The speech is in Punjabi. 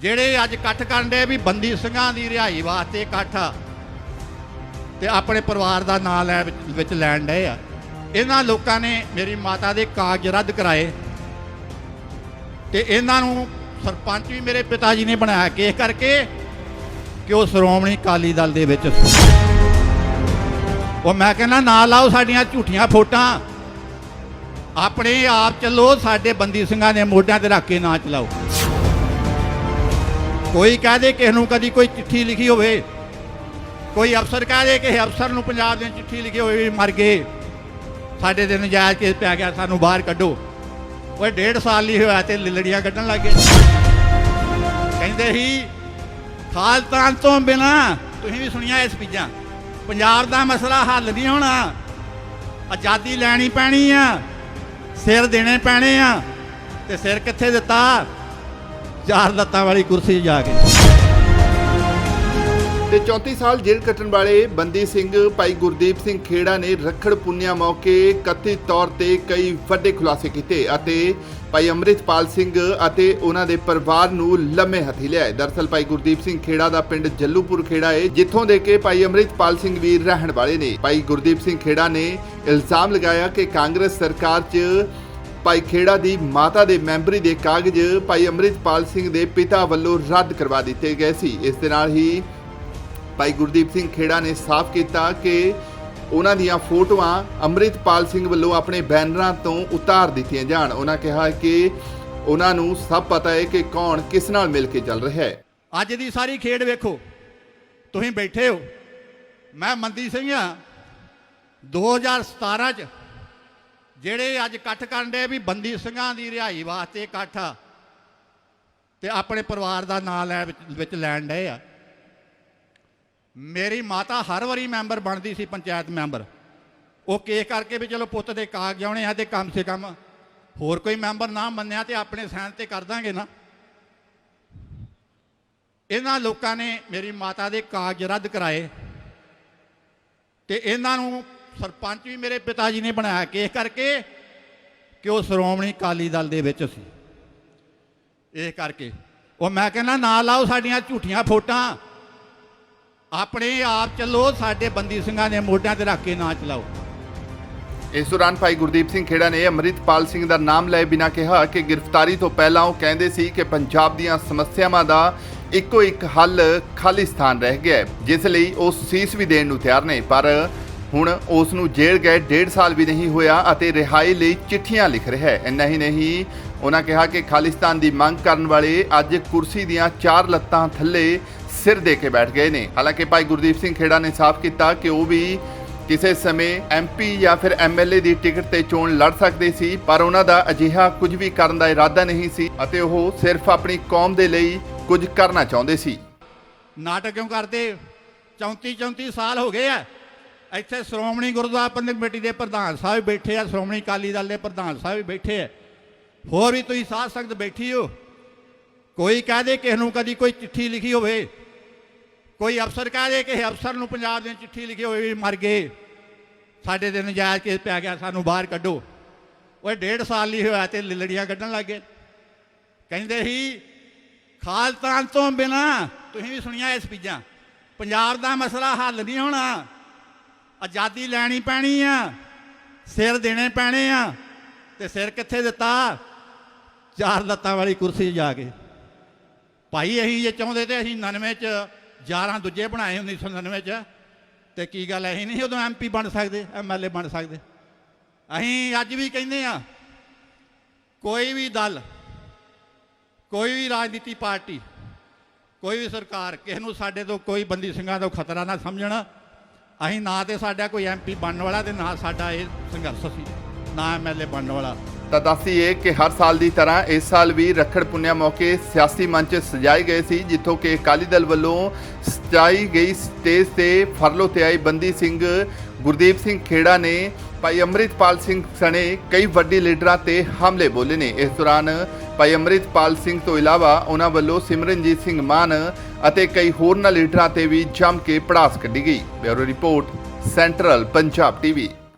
ਜਿਹੜੇ ਅੱਜ ਇਕੱਠ ਕਰਨ ਦੇ ਵੀ ਬੰਦੀ ਸਿੰਘਾਂ ਦੀ ਰਿਹਾਈ ਵਾਸਤੇ ਇਕੱਠ ਆ, ਤੇ ਆਪਣੇ ਪਰਿਵਾਰ ਦਾ ਨਾਂ ਲੈ ਵਿੱਚ- ਲੈਣ ਡਏ ਆ। ਇਹਨਾਂ ਲੋਕਾਂ ਨੇ ਮੇਰੀ ਮਾਤਾ ਦੇ ਕਾਗਜ਼ ਰੱਦ ਕਰਾਏ, ਤੇ ਇਹਨਾਂ ਨੂੰ ਸਰਪੰਚ ਵੀ ਮੇਰੇ ਪਿਤਾ ਜੀ ਨੇ ਬਣਾਇਆ, ਕੇਸ ਕਰਕੇ? ਕਿ ਉਹ ਸ਼੍ਰੋਮਣੀ ਅਕਾਲੀ ਦਲ ਦੇ ਵਿੱਚ ਉਹ ਮੈਂ ਕਹਿੰਦਾ ਨਾ ਲਾਓ ਸਾਡੀਆਂ ਝੂਠੀਆਂ ਫੋਟਾਂ। ਆਪਣੇ ਆਪ ਚੱਲੋ, ਸਾਡੇ ਬੰਦੀ ਸਿੰਘਾਂ ਦੇ ਮੋਢਿਆਂ ਤੇ ਰੱਖ ਕੇ ਨਾ ਚਲਾਓ। ਕੋਈ ਕਹਿ ਦੇ ਕਿਸ ਨੂੰ ਕਦੀ ਕੋਈ ਚਿੱਠੀ ਲਿਖੀ ਹੋਵੇ, ਕੋਈ ਅਫਸਰ ਕਹਿ ਦੇ ਕਿਸੇ ਅਫਸਰ ਨੂੰ ਪੰਜਾਬ ਦੇ ਚਿੱਠੀ ਲਿਖੀ ਹੋਵੇ ਵੀ ਮਰ ਗਏ। ਸਾਡੇ ਤੇ ਨਜਾਇਜ਼ ਕੇਸ ਪਿਆ ਗਿਆ, ਸਾਨੂੰ ਬਾਹਰ ਕੱਢੋ। ਓਏ, ਡੇਢ ਸਾਲ ਨਹੀਂ ਹੋਇਆ ਤੇ ਲਿਲੜੀਆਂ ਕੱਢਣ ਲੱਗੇ ਕਹਿੰਦੇ ਸੀ ਖਾਲਤਾਨ ਤੋਂ ਬਿਨਾ ਤੁਸੀਂ ਵੀ ਸੁਣੀਆਂ ਇਸ ਸਪੀਚਾਂ। ਪੰਜਾਬ ਦਾ ਮਸਲਾ ਹੱਲ ਨਹੀਂ ਹੋਣਾ। ਆਜ਼ਾਦੀ ਲੈਣੀ ਪੈਣੀ ਆ, ਸਿਰ ਦੇਣੇ ਪੈਣੇ ਆ, ਤੇ ਸਿਰ ਕਿੱਥੇ ਦਿੱਤਾ? ਚਾਰ ਲੱਤਾਂ ਵਾਲੀ ਕੁਰਸੀ 'ਤੇ ਜਾ ਕੇ। ਤੇ 34 ਸਾਲ ਜੇਲ੍ਹ ਕੱਟਣ ਵਾਲੇ ਬੰਦੀ ਸਿੰਘ, ਭਾਈ ਗੁਰਦੀਪ ਸਿੰਘ ਖੇੜਾ ਨੇ ਰੱਖੜ ਪੁੰਨਿਆ ਮੌਕੇ ਕਥਿਤ ਤੌਰ ਤੇ ਕਈ ਵੱਡੇ ਖੁਲਾਸੇ ਕੀਤੇ ਅਤੇ ਭਾਈ ਅੰਮ੍ਰਿਤਪਾਲ ਸਿੰਘ ਅਤੇ ਉਹਨਾਂ ਦੇ ਪਰਿਵਾਰ ਨੂੰ ਲੰਮੇ ਹੱਥੀ ਲਿਆ ਦਰਸਲ ਭਾਈ ਗੁਰਦੀਪ ਸਿੰਘ ਖੇੜਾ ਦਾ ਪਿੰਡ ਜੱਲੂਪੁਰ ਖੇੜਾ ਹੈ ਜਿੱਥੋਂ ਦੇ ਕੇ ਭਾਈ ਅੰਮ੍ਰਿਤਪਾਲ ਸਿੰਘ ਵੀਰ ਰਹਿਣ ਵਾਲੇ ਨੇ। ਭਾਈ ਗੁਰਦੀਪ ਸਿੰਘ ਖੇੜਾ ਨੇ ਇਲਜ਼ਾਮ ਲਗਾਇਆ ਕਿ ਕਾਂਗਰਸ ਸਰਕਾਰ 'ਚ ਭਾਈ ਖੇੜਾ ਦੀ ਮਾਤਾ ਦੇ ਮੈਂਬਰੀ ਦੇ ਕਾਗਜ਼ ਭਾਈ ਅੰਮ੍ਰਿਤਪਾਲ ਸਿੰਘ ਦੇ ਪਿਤਾ ਵੱਲੋਂ ਰੱਦ ਕਰਵਾ ਦਿੱਤੇ ਗਏ ਸੀ। ਇਸ ਦੇ ਨਾਲ ਹੀ ਭਾਈ ਗੁਰਦੀਪ ਸਿੰਘ ਖੇੜਾ ਨੇ ਸਾਫ਼ ਕੀਤਾ ਕਿ ਉਹਨਾਂ ਦੀਆਂ ਫੋਟੋਆਂ ਅੰਮ੍ਰਿਤਪਾਲ ਸਿੰਘ ਵੱਲੋਂ ਆਪਣੇ ਬੈਨਰਾਂ ਤੋਂ ਉਤਾਰ ਦਿੱਤੀਆਂ ਜਾਣ। ਉਹਨਾਂ ਕਿਹਾ ਕਿ ਉਹਨਾਂ ਨੂੰ ਸਭ ਪਤਾ ਹੈ ਕਿ ਕੌਣ ਕਿਸ ਨਾਲ ਮਿਲ ਕੇ ਚੱਲ ਰਿਹਾ ਹੈ। ਅੱਜ ਦੀ ਸਾਰੀ ਖੇਡ ਵੇਖੋ। ਤੁਸੀਂ ਬੈਠੇ ਹੋ। ਮੈਂ ਮੰਦੀ ਸਿੰਘ ਆ। 2017 ਚ ਜਿਹੜੇ ਅੱਜ ਇਕੱਠ ਕਰਨ ਦੇ ਵੀ ਬੰਦੀ ਸਿੰਘਾਂ ਦੀ ਰਿਹਾਈ ਵਾਸਤੇ ਇਕੱਠ ਆ, ਤੇ ਆਪਣੇ ਪਰਿਵਾਰ ਦਾ ਨਾਂ ਲੈ ਵਿੱਚ- ਲੈਣ ਡਏ ਆ। ਮੇਰੀ ਮਾਤਾ ਹਰ ਵਾਰੀ ਮੈਂਬਰ ਬਣਦੀ ਸੀ, ਪੰਚਾਇਤ ਮੈਂਬਰ। ਉਹ ਕੇਸ ਕਰਕੇ ਵੀ ਚਲੋ ਪੁੱਤ ਦੇ ਕਾਗਜ਼ ਆਉਣੇ ਆ ਤੇ ਕਮ ਸੇ ਕਮ ਹੋਰ ਕੋਈ ਮੈਂਬਰ ਨਾ ਮੰਨਿਆ ਤੇ ਆਪਣੇ ਸਾਈਨ ਤੇ ਕਰ ਦਾਂਗੇ ਨਾ। ਇਹਨਾਂ ਲੋਕਾਂ ਨੇ ਮੇਰੀ ਮਾਤਾ ਦੇ ਕਾਗਜ਼ ਰੱਦ ਕਰਾਏ ਤੇ ਇਹਨਾਂ ਨੂੰ ਸਰਪੰਚ ਵੀ ਮੇਰੇ ਪਿਤਾ ਜੀ ਨੇ ਬਣਾਇਆ ਕਿਸ ਕਰਕੇ ਕਿ ਉਹ ਸ਼੍ਰੋਮਣੀ ਅਕਾਲੀ ਦਲ ਦੇ ਵਿੱਚ ਸੀ। ਇਹ ਕਰਕੇ ਉਹ ਮੈਂ ਕਹਿੰਦਾ ਨਾ ਲਾਓ ਸਾਡੀਆਂ ਝੂਠੀਆਂ ਫੋਟਾਂ। ਆਪਣੇ ਆਪ ਚੱਲੋ, ਸਾਡੇ ਬੰਦੀ ਸਿੰਘਾਂ ਦੇ ਮੋਢਿਆਂ ਤੇ ਰੱਖ ਕੇ ਨਾ ਚਲਾਓ। ਇਸ ਦੌਰਾਨ ਭਾਈ ਗੁਰਦੀਪ ਸਿੰਘ ਖੇੜਾ ਨੇ ਅੰਮ੍ਰਿਤਪਾਲ ਸਿੰਘ ਦਾ ਨਾਮ ਲਏ ਬਿਨਾਂ ਕਿਹਾ ਕਿ ਗ੍ਰਿਫਤਾਰੀ ਤੋਂ ਪਹਿਲਾਂ ਉਹ ਕਹਿੰਦੇ ਸੀ ਕਿ ਪੰਜਾਬ ਦੀਆਂ ਸਮੱਸਿਆਵਾਂ ਦਾ ਇੱਕੋ ਇੱਕ ਹੱਲ ਖਾਲਿਸਤਾਨ ਰਹਿ ਗਿਆ ਜਿਸ ਲਈ ਉਹ ਸੀਸ ਵੀ ਦੇਣ ਨੂੰ ਤਿਆਰ ਨੇ। ਪਰ ਹੁਣ ਉਸ ਨੂੰ ਜੇਲ੍ਹ ਗਏ ਡੇਢ ਸਾਲ ਵੀ ਨਹੀਂ ਹੋਇਆ ਅਤੇ ਰਿਹਾਈ ਲਈ ਚਿੱਠੀਆਂ ਲਿਖ ਰਿਹਾ ਹੈ। ਇੰਨਾ ਹੀ ਨਹੀਂ ਉਹਨਾਂ ਕਿਹਾ ਕਿ ਖਾਲਿਸਤਾਨ ਦੀ ਮੰਗ ਕਰਨ ਵਾਲੇ ਅੱਜ ਕੁਰਸੀ ਦੀਆਂ ਚਾਰ ਲੱਤਾਂ ਥੱਲੇ ਸਿਰ ਦੇ ਕੇ ਬੈਠ ਗਏ ਨੇ। ਹਾਲਾਂਕਿ ਭਾਈ ਗੁਰਦੀਪ ਸਿੰਘ ਖੇੜਾ ਨੇ ਸਾਫ਼ ਕੀਤਾ ਕਿ ਉਹ ਵੀ ਕਿਸੇ ਸਮੇਂ ਐਮਪੀ ਜਾਂ ਫਿਰ ਐਮਐਲਏ ਦੀ ਟਿਕਟ ਤੇ ਚੋਣ ਲੜ ਸਕਦੇ ਸੀ, ਪਰ ਉਹਨਾਂ ਦਾ ਅਜਿਹਾ ਕੁਝ ਵੀ ਕਰਨ ਦਾ ਇਰਾਦਾ ਨਹੀਂ ਸੀ ਅਤੇ ਉਹ ਸਿਰਫ ਆਪਣੀ ਕੌਮ ਦੇ ਲਈ ਕੁਝ ਕਰਨਾ ਚਾਹੁੰਦੇ ਸੀ। ਨਾਟਕ ਕਿਉਂ ਕਰਦੇ? 34 34 ਸਾਲ ਹੋ ਗਏ ਆ। ਇੱਥੇ ਸ਼੍ਰੋਮਣੀ ਗੁਰਦੁਆਰਾ ਪ੍ਰਬੰਧਕ ਕਮੇਟੀ ਦੇ ਪ੍ਰਧਾਨ ਸਾਹਿਬ ਬੈਠੇ ਆ, ਸ਼੍ਰੋਮਣੀ ਅਕਾਲੀ ਦਲ ਦੇ ਪ੍ਰਧਾਨ ਸਾਹਿਬ ਵੀ ਬੈਠੇ ਆ। ਹੋਰ ਵੀ ਤੁਸੀਂ ਸਾਧ ਸੰਗਤ ਬੈਠੀ ਹੋ? ਕੋਈ ਕਹਿ ਦੇ ਕਿਸ ਨੂੰ ਕਦੀ ਕੋਈ ਚਿੱਠੀ ਲਿਖੀ ਹੋਵੇ? ਕੋਈ ਅਫਸਰ ਕਹਿ ਦੇ ਕਿਸੇ ਅਫਸਰ ਨੂੰ ਪੰਜਾਬ ਦੇ ਚਿੱਠੀ ਲਿਖੀ ਹੋਵੇ ਵੀ ਮਰ ਗਏ। ਸਾਡੇ ਤੇ ਨਜਾਇਜ਼ ਕੇਸ ਪੈ ਗਿਆ, ਸਾਨੂੰ ਬਾਹਰ ਕੱਢੋ। ਓਏ, ਡੇਢ ਸਾਲ ਨਹੀਂ ਹੋਇਆ ਤੇ ਲੜੀਆਂ ਕੱਢਣ ਲੱਗ ਗਏ। ਕਹਿੰਦੇ ਸੀ ਖਾਲਤਾਨ ਤੋਂ ਬਿਨਾ ਤੁਸੀਂ ਵੀ ਸੁਣੀਆਂ ਇਸ ਸਪੀਚਾਂ ਪੰਜਾਬ ਦਾ ਮਸਲਾ ਹੱਲ ਨਹੀਂ ਹੋਣਾ। ਆਜ਼ਾਦੀ ਲੈਣੀ ਪੈਣੀ ਆ, ਸਿਰ ਦੇਣੇ ਪੈਣੇ ਆ, ਤੇ ਸਿਰ ਕਿੱਥੇ ਦਿੱਤਾ? ਚਾਰ ਲੱਤਾਂ ਵਾਲੀ ਕੁਰਸੀ ਜਾ ਕੇ। ਭਾਈ, ਅਸੀਂ ਜੇ ਚਾਹੁੰਦੇ ਤੇ ਅਸੀਂ 99 ਚ 11 ਦੂਜੇ ਬਣਾਏ 1999 ਚ। ਤੇ ਕੀ ਗੱਲ ਅਸੀਂ ਨਹੀਂ ਉਦੋਂ ਐਮਪੀ ਬਣ ਸਕਦੇ ਐਮਐਲਏ ਬਣ ਸਕਦੇ। ਅਸੀਂ ਅੱਜ ਵੀ ਕਹਿੰਦੇ ਆ, ਕੋਈ ਵੀ ਦਲ, ਕੋਈ ਵੀ ਰਾਜਨੀਤੀ ਪਾਰਟੀ, ਕੋਈ ਵੀ ਸਰਕਾਰ, ਕਿਸੇ ਨੂੰ ਸਾਡੇ ਤੋਂ ਕੋਈ ਬੰਦੀ ਸਿੰਘਾਂ ਤੋਂ ਖਤਰਾ ਨਾ ਸਮਝਣਾ। ਅਸੀਂ ਨਾ ਤੇ ਸਾਡਾ ਕੋਈ ਐਮਪੀ ਬਣਨ ਵਾਲਾ ਤੇ ਨਾ ਸਾਡਾ ਇਹ ਸੰਘਰਸ਼ ਸੀ। ਨਾ ਐਮਐਲਏ ਬਣਨ ਵਾਲਾ। ਤਾਂ ਦੱਸੀਏ ਕਿ ਹਰ ਸਾਲ ਦੀ ਤਰ੍ਹਾਂ ਇਸ ਸਾਲ ਵੀ ਰੱਖੜ ਪੁੰਨਿਆ ਮੌਕੇ ਸਿਆਸੀ ਮੰਚ ਸਜਾਏ ਗਏ ਸੀ, ਜਿੱਥੋਂ ਕਿ ਅਕਾਲੀ ਦਲ ਵੱਲੋਂ ਸਜਾਈ ਗਈ ਸਟੇਜ ਤੇ ਫਰਲੋ ਤੇ ਆਏ ਬੰਦੀ ਸਿੰਘ, ਗੁਰਦੀਪ ਸਿੰਘ ਖੇੜਾ ਨੇ, ਭਾਈ ਅੰਮ੍ਰਿਤਪਾਲ ਸਿੰਘ ਸਣੇ ਕਈ ਵੱਡੇ ਲੀਡਰਾਂ ਤੇ ਹਮਲੇ ਬੋਲੇ ਨੇ। ਇਸ ਦੌਰਾਨ ਭਾਈ ਅੰਮ੍ਰਿਤਪਾਲ ਸਿੰਘ ਤੋਂ ਇਲਾਵਾ ਉਹਨਾਂ ਵੱਲੋਂ ਸਿਮਰਨਜੀਤ ਸਿੰਘ ਮਾਨ ਅਤੇ ਕਈ ਹੋਰਨਾਂ ਲੀਡਰਾਂ ਤੇ ਵੀ ਜੰਮ ਕੇ ਪੜਾਸ ਕੱਢੀ ਗਈ। Bureau report, central Punjab TV.